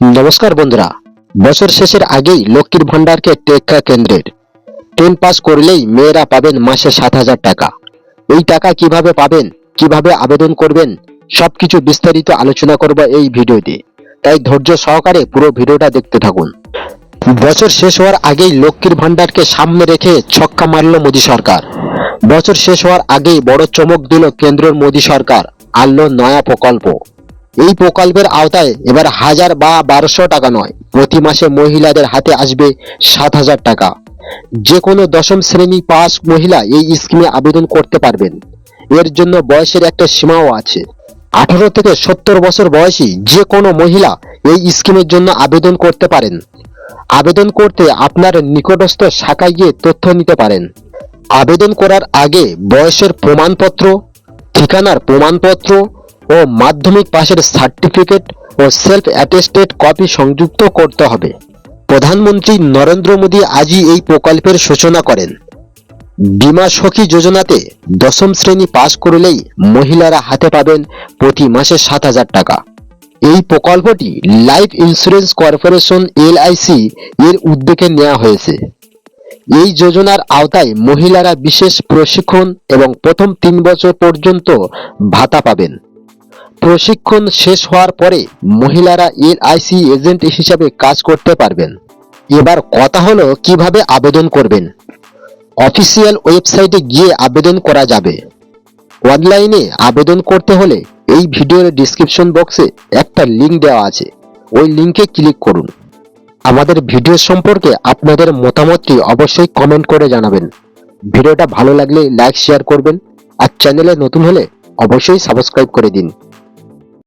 নমস্কার বন্ধুরা। বছর শেষের আগেই লক্ষ্মীর ভান্ডারকে টেক্কা কেন্দ্রের। টেন পাস করলেই মেয়েরা পাবেন মাসে সাত হাজার টাকা। এই টাকা কীভাবে পাবেন, কীভাবে আবেদন করবেন, সবকিছু বিস্তারিত আলোচনা করব এই ভিডিওতে। তাই ধৈর্য সহকারে পুরো ভিডিওটা দেখতে থাকুন। বছর শেষ হওয়ার আগেই লক্ষ্মীর ভান্ডারকে সামনে রেখে ছক্কা মারল মোদী সরকার। বছর শেষ হওয়ার আগেই বড় চমক দিল কেন্দ্রের মোদী সরকার। আনলো নয়া প্রকল্প। এই প্রকল্পের আওতায় এবার হাজার বা বারোশো টাকা নয়, প্রতি মাসে মহিলাদের হাতে আসবে সাত হাজার টাকা। যে কোনো দশম শ্রেণি পাস মহিলা এই স্কিমে আবেদন করতে পারবেন। এর জন্য বয়সের একটা সীমাও আছে। আঠারো থেকে সত্তর বছর বয়সী যে কোনো মহিলা এই স্কিমের জন্য আবেদন করতে পারেন। আবেদন করতে আপনার নিকটস্থ শাখায় গিয়ে তথ্য নিতে পারেন। আবেদন করার আগে বয়সের প্রমাণপত্র, ঠিকানার প্রমাণপত্র ও মাধ্যমিক পাশের সার্টিফিকেট ও সেলফ অ্যাটেস্টেড কপি সংযুক্ত করতে হবে। প্রধানমন্ত্রী নরেন্দ্র মোদী আজই এই প্রকল্পের সূচনা করেন। বিমা সখী যোজনাতে দশম শ্রেণি পাশ করলেই মহিলারা হাতে পাবেন প্রতি মাসে সাত হাজার টাকা। এই প্রকল্পটি লাইফ ইন্স্যুরেন্স কর্পোরেশন এলআইসি এর উদ্যোগে নেওয়া হয়েছে। এই যোজনার আওতায় মহিলারা বিশেষ প্রশিক্ষণ এবং প্রথম তিন বছর পর্যন্ত ভাতা পাবেন। প্রশিক্ষণ শেষ হওয়ার পরে মহিলারা এলআইসি এজেন্ট হিসাবে কাজ করতে পারবেন। এবার কথা হলো কীভাবে আবেদন করবেন। অফিসিয়াল ওয়েবসাইটে গিয়ে আবেদন করা যাবে। অনলাইনে আবেদন করতে হলে এই ভিডিওর ডিসক্রিপশন বক্সে একটা লিংক দেওয়া আছে। ওই লিঙ্কে ক্লিক করুন। আমাদের ভিডিও সম্পর্কে আপনাদের মতামতটি অবশ্যই কমেন্ট করে জানাবেন। ভিডিওটা ভালো লাগলে লাইক, শেয়ার করবেন। আর চ্যানেলে নতুন হলে অবশ্যই সাবস্ক্রাইব করে দিন।